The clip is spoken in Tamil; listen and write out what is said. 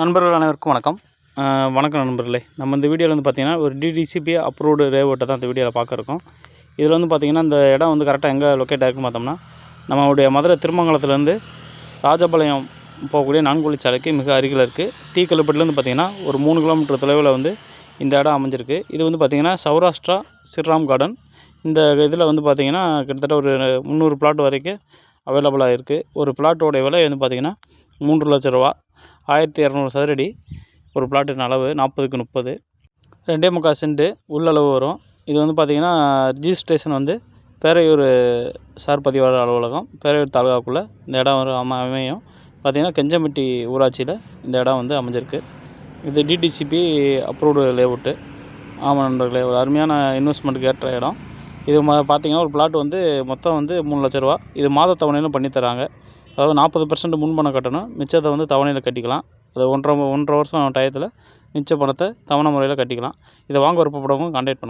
நண்பர்கள் அனைவருக்கும் வணக்கம். வணக்கம் நண்பர்களே. நம்ம இந்த வீடியோவில் வந்து பார்த்திங்கன்னா ஒரு டிடிசிபி அப்ரூவ்டு ரேவோட்டை தான் இந்த வீடியோவில் பார்க்குறோம் இதில் வந்து பார்த்திங்கன்னா இந்த இடம் வந்து கரெக்டாக எங்கே லொக்கேட் ஆகிருக்குன்னு பார்த்தோம்னா நம்மளுடைய மதுரை திருமங்கலத்துலேருந்து ராஜபாளையம் போகக்கூடிய நான்குழி சாலைக்கு மிக அருகில் இருக்குது டீ கல்லுப்பட்டிலேருந்து பார்த்திங்கன்னா ஒரு மூணு கிலோமீட்டர் தொலைவில் வந்து இந்த இடம் அமைஞ்சிருக்கு. இது வந்து பார்த்திங்கன்னா சௌராஷ்டிரா ஸ்ரீராம் கார்டன் இந்த இதில் வந்து பார்த்திங்கன்னா கிட்டத்தட்ட ஒரு முந்நூறு பிளாட் வரைக்கும் அவைலபிளாக இருக்குது ஒரு பிளாட்டோடைய விலை வந்து பார்த்திங்கன்னா மூன்று லட்ச ரூபா. ஆயிரத்தி இரநூறு சதுரடி. ஒரு பிளாட்டின் அளவு நாற்பதுக்கு முப்பது. ரெண்டே முக்கால் சென்ட்டு உள்ளளவு வரும். இது வந்து பார்த்திங்கன்னா ரிஜிஸ்ட்ரேஷன் வந்து பேரையூர் சார் பதிவாளர் அலுவலகம் பேரையூர் தாலுகாக்குள்ளே இந்த இடம் வரும் அம அமையும். பார்த்திங்கன்னா கெஞ்சம்பட்டி ஊராட்சியில் இந்த இடம் வந்து அமைஞ்சிருக்கு. இது டிடிசிபி அப்ரூவ்டு லேஅவுட்டு ஆமாம் நண்பர்களே ஒரு அருமையான இன்வெஸ்ட்மெண்ட்டுக்கு ஏற்ற இடம். இது ம பார்த்திங்கன்னா ஒரு பிளாட் வந்து மொத்தம் வந்து மூணு லட்ச ரூபா. இது மாத தவணையிலும் பண்ணித்தராங்க அதாவது நாற்பது பர்சன்ட் முன்பணம் கட்டணும். மிச்சத்தை வந்து தவணையில் கட்டிக்கலாம். அது ஒன்றரை ஒன்றரை வருஷம் டயத்தில் மிச்ச பணத்தை தவணை முறையில் கட்டிக்கலாம். இதை வாங்க விருப்பப்படவங்க கான்டாக்ட் பண்ணுங்கள்